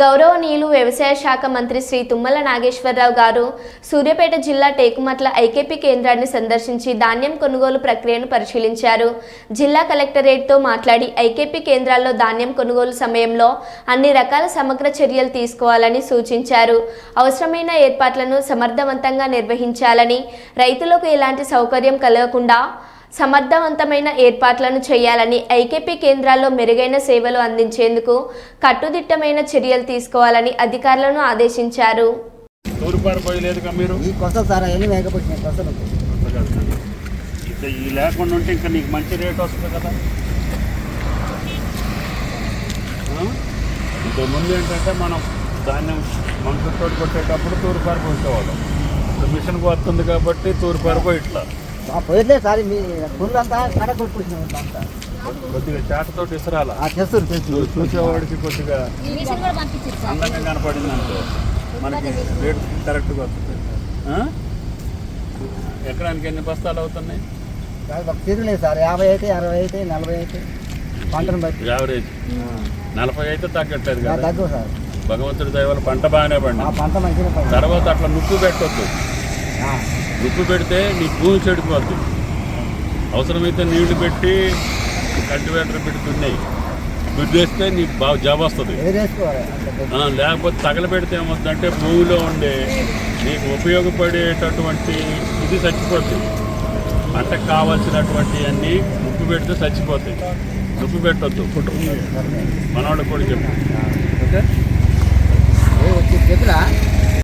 గౌరవనీయులు వ్యవసాయ శాఖ మంత్రి శ్రీ తుమ్మల నాగేశ్వరరావు గారు సూర్యాపేట జిల్లా టేకుమట్ల ఐకేపీ కేంద్రాన్ని సందర్శించి ధాన్యం కొనుగోలు ప్రక్రియను పరిశీలించారు. జిల్లా కలెక్టరేట్తో మాట్లాడి ఐకేపీ కేంద్రాల్లో ధాన్యం కొనుగోలు సమయంలో అన్ని రకాల సమగ్ర చర్యలు తీసుకోవాలని సూచించారు. అవసరమైన ఏర్పాట్లను సమర్థవంతంగా నిర్వహించాలని రైతులకు ఎలాంటి సౌకర్యం కలగకుండా సమర్థవంతమైన ఏర్పాట్లను చేయాలని ఐకేపీ కేంద్రాల్లో మెరుగైన సేవలు అందించేందుకు కట్టుదిట్టమైన చర్యలు తీసుకోవాలని అధికారులను ఆదేశించారు. ఈ కొసలు సార్ అవన్నీ వేయకపోతున్నాయి కొసలు ఇంకా ఈ లేకుండా ఉంటే ఇంకా నీకు మంచి రేట్ వస్తుంది కదా. ఆ? ఇంతకు ముందు ఏంటంటే మనం ధాన్యం మంచుతో కొట్టేటప్పుడు తూర్పారు పోసేవాళ్ళం ఇప్పుడు మిషన్కి వస్తుంది కాబట్టి తూర్పారు పోయి ఇట్లా పోయట్లేదు సార్ మీ పుల్లు అంతా. కడ కొట్టుకుంటున్నాం కొద్దిగా చాటతో ఇసరాల ఆ, చేస్తారు చేస్తారు చూసేవాడికి కొద్దిగా అందంగా కనపడింది అనుకో మనకి రేట్ కరెక్ట్గా వస్తుంది? ఎకరానికి ఎన్ని బస్తాలు అవుతున్నాయి? ఒక తీరు లేదు సార్ యాభై అయితే అరవై అయితే నలభై అయితే పంటను బట్టి. యావరేజ్. నలభై అయితే తగ్గట్లేదు కదా. తగ్గు సార్. భగవంతుడి దయ వల్ల పంట బాగానే పండి ఆ పంట మంచిగా. తర్వాత అట్లా నుప్పు పెట్టొద్దు. ఆ, నుప్పు పెడితే నీ భూమి చెడిపోద్ది. అవసరమైతే నీళ్ళు పెట్టి కల్టివేటర్ పెట్టి దున్నాయి. దున్నేస్తే నీకు బాగా జాబ్ వస్తుంది. లేకపోతే తగలబెడితే ఏమవుతుందంటే భూమిలో ఉండే నీకు ఉపయోగపడేటటువంటి ఇది చచ్చిపోతుంది పంటకు కావాల్సినటువంటి అన్నీ ఉప్పు పెడితే చచ్చిపోతాయి. ఉప్పు పెట్టొద్దు. మనవాళ్ళకి కూడా చెప్పు. ఓకే